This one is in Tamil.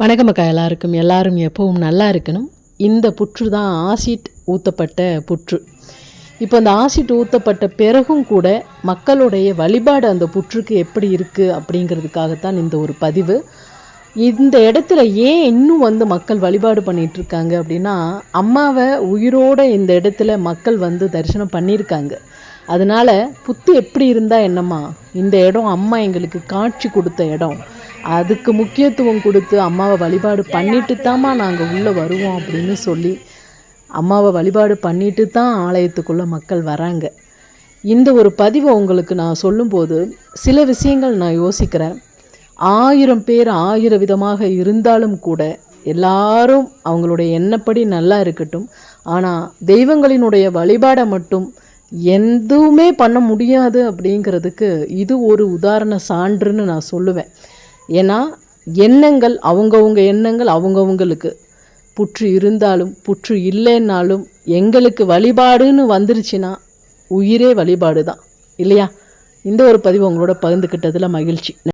வணக்கம் அக்கா எல்லாருக்கும். எல்லாரும் எப்பவும் நல்லா இருக்கணும். இந்த புற்று தான் ஆசிட் ஊற்றப்பட்ட புற்று. இப்போ அந்த ஆசிட் ஊற்றப்பட்ட பிறகும் கூட மக்களுடைய வழிபாடு அந்த புற்றுக்கு எப்படி இருக்குது அப்படிங்கிறதுக்காகத்தான் இந்த ஒரு பதிவு. இந்த இடத்துல ஏன் இன்னும் வந்து மக்கள் வழிபாடு பண்ணிட்டு இருக்காங்க அப்படின்னா அம்மாவை உயிரோட இந்த இடத்துல மக்கள் வந்து தரிசனம் பண்ணியிருக்காங்க. அதனால புத்து எப்படி இருந்தால் என்னம்மா? இந்த இடம் அம்மா எங்களுக்கு காட்சி கொடுத்த இடம். அதுக்கு முக்கியத்துவம் கொடுத்து அம்மாவை வழிபாடு பண்ணிட்டு தாம்மா நாங்கள் உள்ளே வருவோம் அப்படின்னு சொல்லி அம்மாவை வழிபாடு பண்ணிட்டு தான் ஆலயத்துக்குள்ளே மக்கள் வராங்க. இந்த ஒரு பதிவை உங்களுக்கு நான் சொல்லும்போது சில விஷயங்கள் நான் யோசிக்கிறேன். ஆயிரம் பேர் ஆயிரம் விதமாக இருந்தாலும் கூட எல்லாரும் அவங்களுடைய எண்ணப்படி நல்லா இருக்கட்டும். ஆனால் தெய்வங்களினுடைய வழிபாடை மட்டும் எதுவுமே பண்ண முடியாது அப்படிங்கிறதுக்கு இது ஒரு உதாரண சான்றுன்னு நான் சொல்லுவேன். ஏன்னா எண்ணங்கள் அவங்கவுங்க எண்ணங்கள் அவங்கவுங்களுக்கு. புற்று இருந்தாலும் புற்று இல்லைன்னாலும் எங்களுக்கு வழிபாடுன்னு வந்துருச்சுன்னா உயிரே வழிபாடு தான் இல்லையா? இந்த ஒரு பதிவு உங்களோட பகிர்ந்துக்கிட்டதில் மகிழ்ச்சி.